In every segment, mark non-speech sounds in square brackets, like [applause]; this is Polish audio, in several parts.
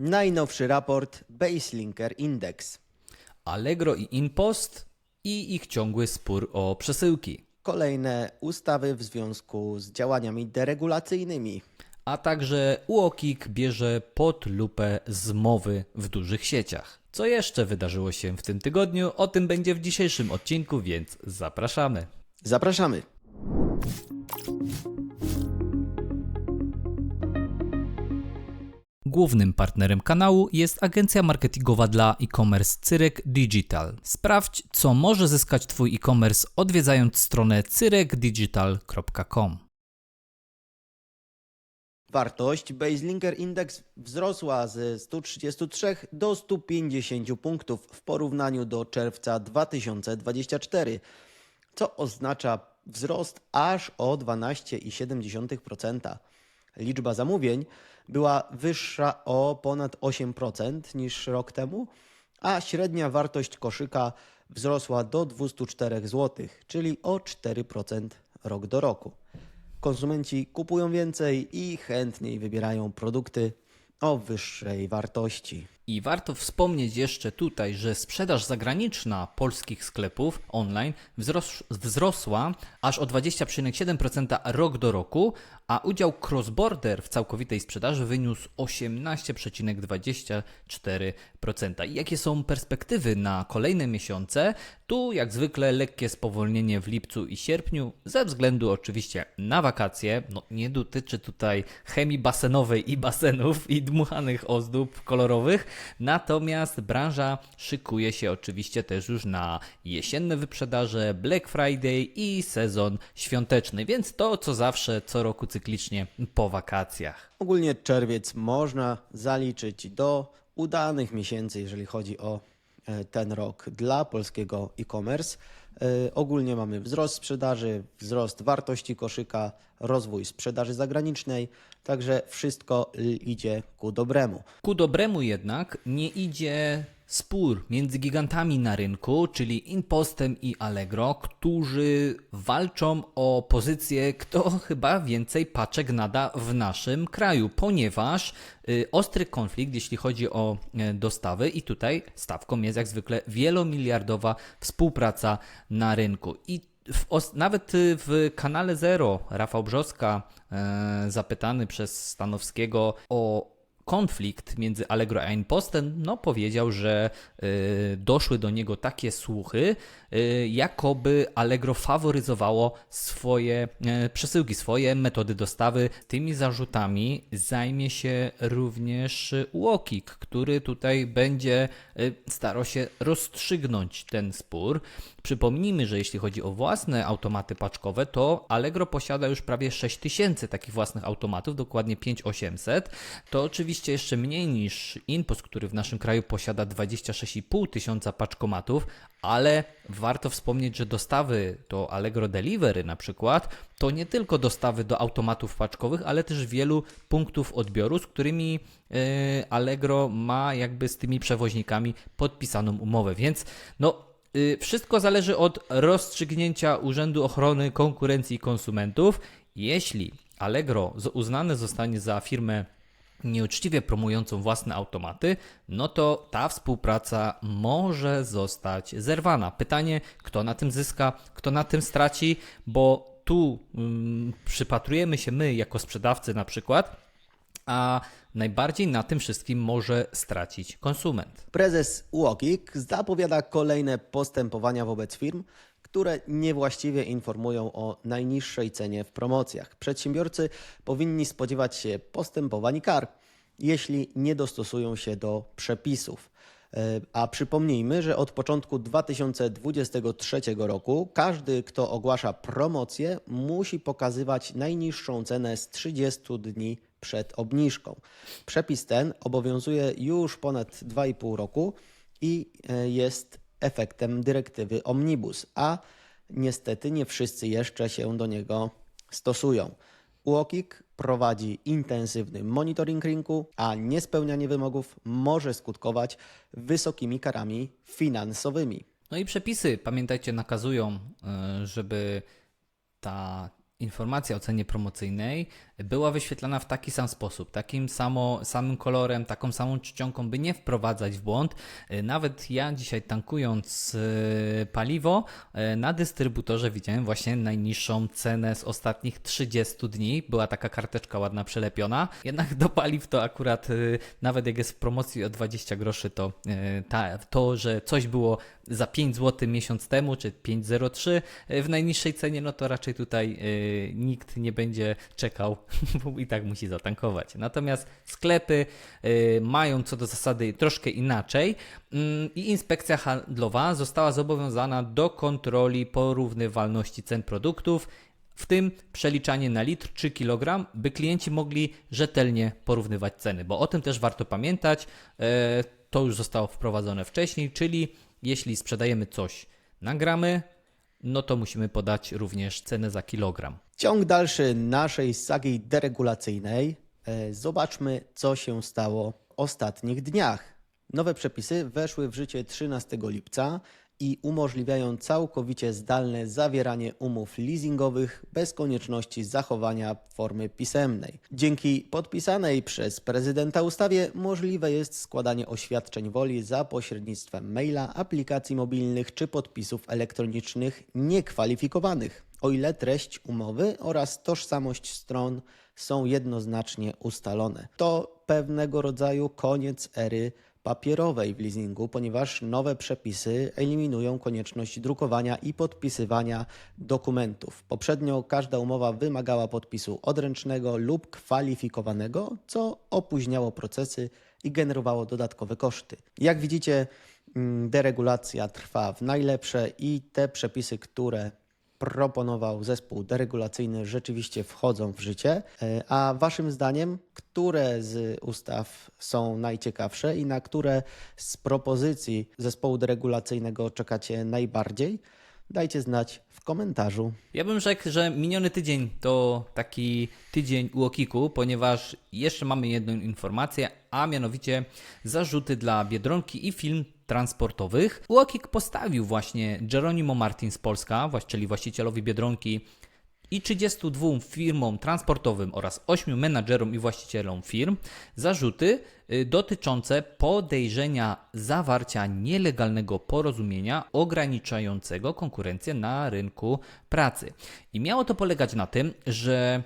najnowszy raport Baselinker Index, Allegro i InPost i ich ciągły spór o przesyłki, kolejne ustawy w związku z działaniami deregulacyjnymi, a także UOKiK bierze pod lupę zmowy w dużych sieciach. Co jeszcze wydarzyło się w tym tygodniu? O tym będzie w dzisiejszym odcinku, więc zapraszamy. Zapraszamy! Głównym partnerem kanału jest agencja marketingowa dla e-commerce Cyrek Digital. Sprawdź, co może zyskać Twój e-commerce odwiedzając stronę cyrekdigital.com. Wartość Baselinker Index wzrosła z 133 do 150 punktów w porównaniu do czerwca 2024, co oznacza wzrost aż o 12,7%. Liczba zamówień była wyższa o ponad 8% niż rok temu, a średnia wartość koszyka wzrosła do 204 zł, czyli o 4% rok do roku. Konsumenci kupują więcej i chętniej wybierają produkty o wyższej wartości. I warto wspomnieć jeszcze tutaj, że sprzedaż zagraniczna polskich sklepów online wzros wzrosła aż o 20,7% rok do roku, a udział cross-border w całkowitej sprzedaży wyniósł 18,24%. I jakie są perspektywy na kolejne miesiące? Tu jak zwykle lekkie spowolnienie w lipcu i sierpniu, ze względu oczywiście na wakacje. No, nie dotyczy tutaj chemii basenowej i basenów i dmuchanych ozdób kolorowych, natomiast branża szykuje się oczywiście też już na jesienne wyprzedaże, Black Friday i sezon świąteczny, więc to co zawsze, co roku cyklicznie po wakacjach. Ogólnie czerwiec można zaliczyć do udanych miesięcy, jeżeli chodzi o e, ten rok dla polskiego e-commerce. E, Ogólnie mamy wzrost sprzedaży, wzrost wartości koszyka, rozwój sprzedaży zagranicznej, także wszystko idzie ku dobremu. Ku dobremu jednak nie idzie spór między gigantami na rynku, czyli Impostem i Allegro, którzy walczą o pozycję, kto [laughs] chyba więcej paczek nada w naszym kraju, ponieważ y, ostry konflikt, jeśli chodzi o y, dostawy, i tutaj stawką jest jak zwykle wielomiliardowa współpraca na rynku. I w nawet y, w kanale Zero Rafał Brzoska, e, zapytany przez Stanowskiego o konflikt między Allegro a Impostem, no powiedział, że y, doszły do niego takie słuchy, y, jakoby Allegro faworyzowało swoje y, przesyłki, swoje metody dostawy. Tymi zarzutami zajmie się również UOKiK, który tutaj będzie y, starał się rozstrzygnąć ten spór. Przypomnijmy, że jeśli chodzi o własne automaty paczkowe, to Allegro posiada już prawie 6000 takich własnych automatów, dokładnie 5800. To oczywiście jeszcze mniej niż Inpost, który w naszym kraju posiada 26,5 tysiąca paczkomatów, ale warto wspomnieć, że dostawy do Allegro Delivery na przykład to nie tylko dostawy do automatów paczkowych, ale też wielu punktów odbioru, z którymi yy, Allegro ma jakby z tymi przewoźnikami podpisaną umowę, więc no Wszystko zależy od rozstrzygnięcia Urzędu Ochrony Konkurencji i Konsumentów. Jeśli Allegro uznane zostanie za firmę nieuczciwie promującą własne automaty, no to ta współpraca może zostać zerwana. Pytanie, kto na tym zyska, kto na tym straci, bo tu mm, przypatrujemy się my jako sprzedawcy na przykład, a najbardziej na tym wszystkim może stracić konsument. Prezes UOKiK zapowiada kolejne postępowania wobec firm, które niewłaściwie informują o najniższej cenie w promocjach. Przedsiębiorcy powinni spodziewać się postępowań i kar, jeśli nie dostosują się do przepisów. E, A przypomnijmy, że od początku 2023 roku każdy, kto ogłasza promocję, musi pokazywać najniższą cenę z 30 dni przed obniżką. Przepis ten obowiązuje już ponad 2,5 roku i e, jest efektem dyrektywy Omnibus, a niestety nie wszyscy jeszcze się do niego stosują. UOKiK prowadzi intensywny monitoring rynku, a niespełnianie wymogów może skutkować wysokimi karami finansowymi. No i przepisy, pamiętajcie, nakazują, y, żeby ta informacja o cenie promocyjnej była wyświetlana w taki sam sposób, takim samo, samym kolorem, taką samą czcionką, by nie wprowadzać w błąd. E, Nawet ja dzisiaj tankując e, paliwo e, na dystrybutorze widziałem właśnie najniższą cenę z ostatnich 30 dni. Była taka karteczka ładna przelepiona. Jednak do paliw to akurat nawet jak jest w promocji o 20 groszy, to to, że coś było za 5 zł miesiąc temu, czy 5,03 e, w najniższej cenie, no to raczej tutaj nikt nie będzie czekał, [laughs] bo i tak musi zatankować. Natomiast sklepy e, mają co do zasady troszkę inaczej mm, i inspekcja handlowa została zobowiązana do kontroli porównywalności cen produktów w tym przeliczanie na litr czy kilogram, by klienci mogli rzetelnie porównywać ceny, bo o tym też warto pamiętać. E, To już zostało wprowadzone wcześniej, czyli jeśli sprzedajemy coś na gramy, no to musimy podać również cenę za kilogram. Ciąg dalszy naszej sagi deregulacyjnej. E, Zobaczmy, co się stało w ostatnich dniach. Nowe przepisy weszły w życie 13 lipca i umożliwiają całkowicie zdalne zawieranie umów leasingowych bez konieczności zachowania formy pisemnej. Dzięki podpisanej przez prezydenta ustawie możliwe jest składanie oświadczeń woli za pośrednictwem maila, aplikacji mobilnych czy podpisów elektronicznych niekwalifikowanych, o ile treść umowy oraz tożsamość stron są jednoznacznie ustalone. To pewnego rodzaju koniec ery papierowej w leasingu, ponieważ nowe przepisy eliminują konieczność drukowania i podpisywania dokumentów. Poprzednio każda umowa wymagała podpisu odręcznego lub kwalifikowanego, co opóźniało procesy i generowało dodatkowe koszty. Jak widzicie, mm, deregulacja trwa w najlepsze i te przepisy, które proponował zespół deregulacyjny, rzeczywiście wchodzą w życie. E, A Waszym zdaniem, które z ustaw są najciekawsze i na które z propozycji zespołu deregulacyjnego czekacie najbardziej? Dajcie znać w komentarzu. Ja bym rzekł, że miniony tydzień to taki tydzień UOKiK-u, ponieważ jeszcze mamy jedną informację, a mianowicie zarzuty dla Biedronki i firm transportowych. UOKiK postawił właśnie Geronimo Martin z Polska, czyli właścicielowi Biedronki i 32 firmom transportowym oraz 8 menadżerom i właścicielom firm zarzuty y, dotyczące podejrzenia zawarcia nielegalnego porozumienia ograniczającego konkurencję na rynku pracy. I miało to polegać na tym, że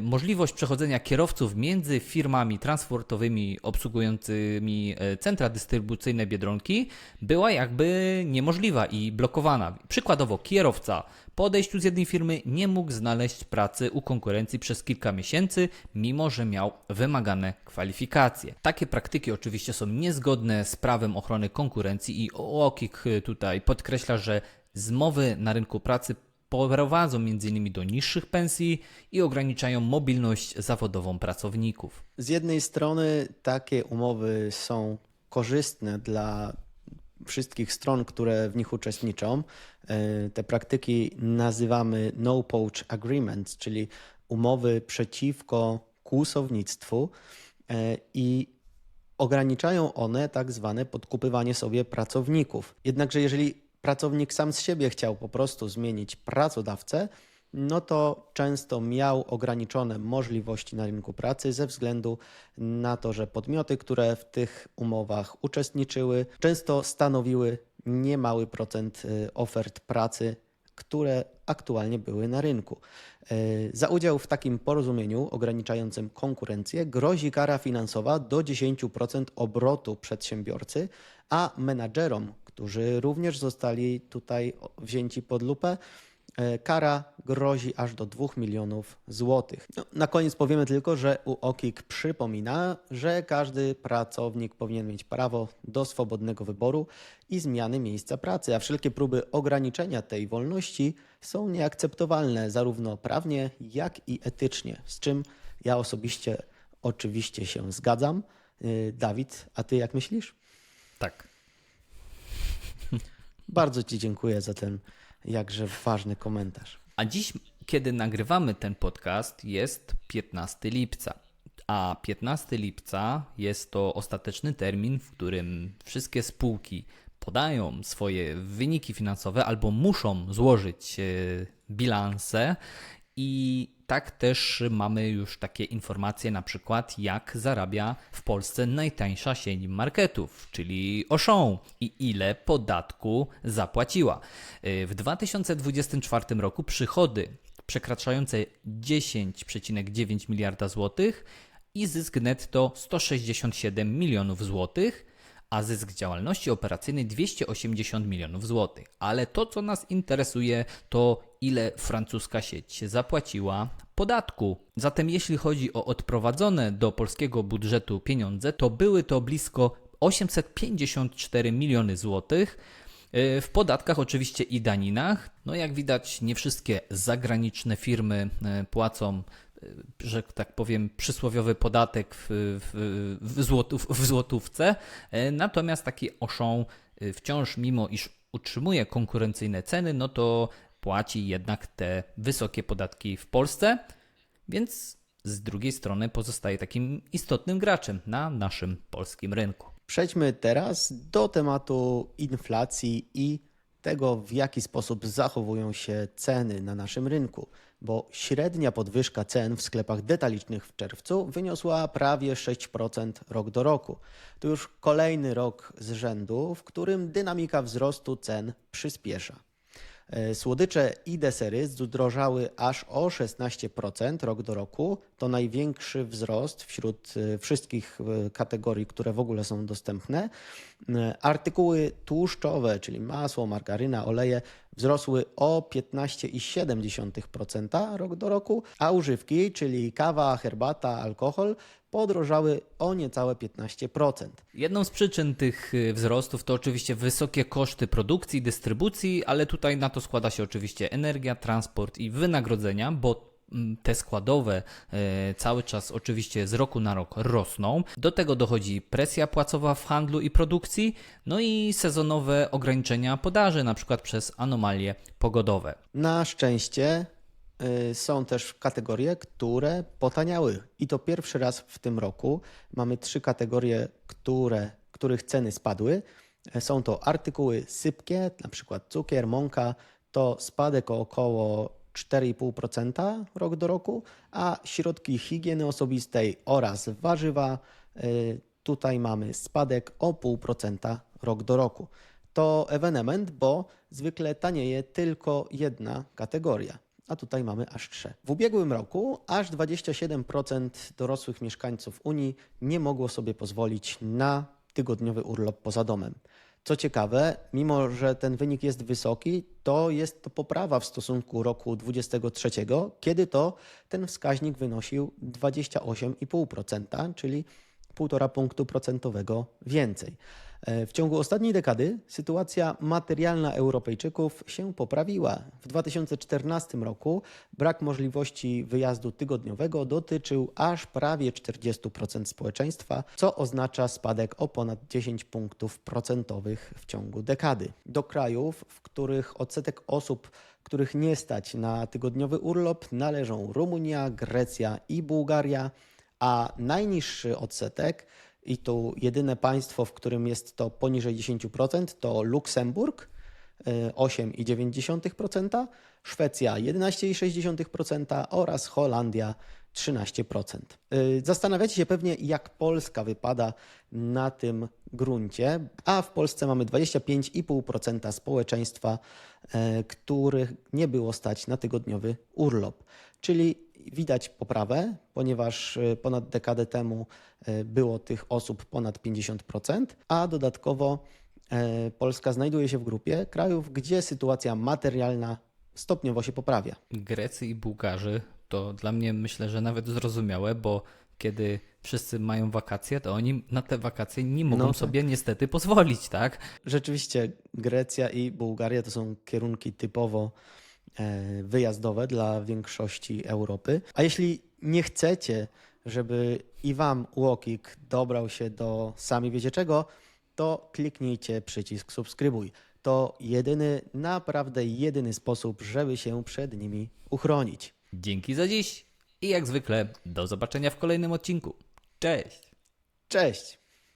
możliwość przechodzenia kierowców między firmami transportowymi obsługującymi y, centra dystrybucyjne Biedronki była jakby niemożliwa i blokowana. Przykładowo kierowca po odejściu z jednej firmy nie mógł znaleźć pracy u konkurencji przez kilka miesięcy, mimo że miał wymagane kwalifikacje. Takie praktyki oczywiście są niezgodne z prawem ochrony konkurencji i OOKiK tutaj podkreśla, że zmowy na rynku pracy prowadzą m.in. do niższych pensji i ograniczają mobilność zawodową pracowników. Z jednej strony takie umowy są korzystne dla wszystkich stron, które w nich uczestniczą. E, Te praktyki nazywamy no poach agreements, czyli umowy przeciwko kłusownictwu e, i ograniczają one tak zwane podkupywanie sobie pracowników. Jednakże jeżeli pracownik sam z siebie chciał po prostu zmienić pracodawcę, no to często miał ograniczone możliwości na rynku pracy ze względu na to, że podmioty, które w tych umowach uczestniczyły, często stanowiły niemały procent y, ofert pracy, które aktualnie były na rynku. Y, Za udział w takim porozumieniu ograniczającym konkurencję grozi kara finansowa do 10% obrotu przedsiębiorcy, a menadżerom, którzy również zostali tutaj wzięci pod lupę, E, Kara grozi aż do 2 milionów złotych. No, na koniec powiemy tylko, że UOKiK przypomina, że każdy pracownik powinien mieć prawo do swobodnego wyboru i zmiany miejsca pracy, a wszelkie próby ograniczenia tej wolności są nieakceptowalne zarówno prawnie, jak i etycznie, z czym ja osobiście oczywiście się zgadzam. Y, Dawid, a ty jak myślisz? Tak. [laughs] Bardzo Ci dziękuję za ten jakże ważny komentarz. A dziś, kiedy nagrywamy ten podcast, jest 15 lipca. A 15 lipca jest to ostateczny termin, w którym wszystkie spółki podają swoje wyniki finansowe albo muszą złożyć e, bilanse I tak też mamy już takie informacje, na przykład jak zarabia w Polsce najtańsza sieć marketów, czyli Auchan i ile podatku zapłaciła. W 2024 roku przychody przekraczające 10,9 miliarda złotych i zysk netto 167 milionów złotych, a zysk działalności operacyjnej 280 milionów złotych. Ale to, co nas interesuje, to ile francuska sieć zapłaciła podatku. Zatem jeśli chodzi o odprowadzone do polskiego budżetu pieniądze, to były to blisko 854 miliony złotych. Yy, W podatkach oczywiście i daninach. No jak widać, nie wszystkie zagraniczne firmy yy, płacą, że tak powiem, przysłowiowy podatek w, w, w, złotów, w złotówce. Yy, Natomiast taki Auchan yy, wciąż, mimo iż utrzymuje konkurencyjne ceny, no to płaci jednak te wysokie podatki w Polsce, więc z drugiej strony pozostaje takim istotnym graczem na naszym polskim rynku. Przejdźmy teraz do tematu inflacji i tego, w jaki sposób zachowują się ceny na naszym rynku, bo średnia podwyżka cen w sklepach detalicznych w czerwcu wyniosła prawie 6% rok do roku. To już kolejny rok z rzędu, w którym dynamika wzrostu cen przyspiesza. E, Słodycze i desery zdrożały aż o 16% rok do roku. To największy wzrost wśród e, wszystkich e, kategorii, które w ogóle są dostępne. Artykuły tłuszczowe, czyli masło, margaryna, oleje, wzrosły o 15,7% rok do roku, a używki, czyli kawa, herbata, alkohol, podrożały o niecałe 15%. Jedną z przyczyn tych y, wzrostów to oczywiście wysokie koszty produkcji, dystrybucji, ale tutaj na to składa się oczywiście energia, transport i wynagrodzenia, bo mm, te składowe e, cały czas oczywiście z roku na rok rosną. Do tego dochodzi presja płacowa w handlu i produkcji, no i sezonowe ograniczenia podaży, na przykład przez anomalie pogodowe. Na szczęście y, są też kategorie, które potaniały. I to pierwszy raz w tym roku. Mamy trzy kategorie, które, których ceny spadły. E, Są to artykuły sypkie, na przykład cukier, mąka. To spadek o około 4,5% rok do roku, a środki higieny osobistej oraz warzywa, y, tutaj mamy spadek o 0,5% rok do roku. To ewenement, bo zwykle tanieje tylko jedna kategoria, a tutaj mamy aż trzy. W ubiegłym roku aż 27% dorosłych mieszkańców Unii nie mogło sobie pozwolić na tygodniowy urlop poza domem. Co ciekawe, mimo że ten wynik jest wysoki, to jest to poprawa w stosunku roku 2023, kiedy to ten wskaźnik wynosił 28,5%, czyli 1,5 punktu procentowego więcej. E, W ciągu ostatniej dekady sytuacja materialna Europejczyków się poprawiła. W 2014 roku brak możliwości wyjazdu tygodniowego dotyczył aż prawie 40% społeczeństwa, co oznacza spadek o ponad 10 punktów procentowych w ciągu dekady. Do krajów, w których odsetek osób, których nie stać na tygodniowy urlop, należą Rumunia, Grecja i Bułgaria a najniższy odsetek, i tu jedyne państwo, w którym jest to poniżej 10%, to Luksemburg y, 8,9%, Szwecja 11,6% oraz Holandia 13%. Y, Zastanawiacie się pewnie, jak Polska wypada na tym gruncie, a w Polsce mamy 25,5% społeczeństwa, e, których nie było stać na tygodniowy urlop. Czyli widać poprawę, ponieważ e, ponad dekadę temu e, było tych osób ponad 50%, a dodatkowo e, Polska znajduje się w grupie krajów, gdzie sytuacja materialna stopniowo się poprawia. Grecy i Bułgarzy to dla mnie myślę, że nawet zrozumiałe, bo kiedy wszyscy mają wakacje, to oni na te wakacje nie mogą No tak. sobie niestety pozwolić, tak? Rzeczywiście Grecja i Bułgaria to są kierunki typowo wyjazdowe dla większości Europy. A jeśli nie chcecie, żeby i wam UOKiK dobrał się do sami wiecie czego, to kliknijcie przycisk subskrybuj. To jedyny, naprawdę jedyny sposób, żeby się przed nimi uchronić. Dzięki za dziś i jak zwykle do zobaczenia w kolejnym odcinku. Cześć! Cześć!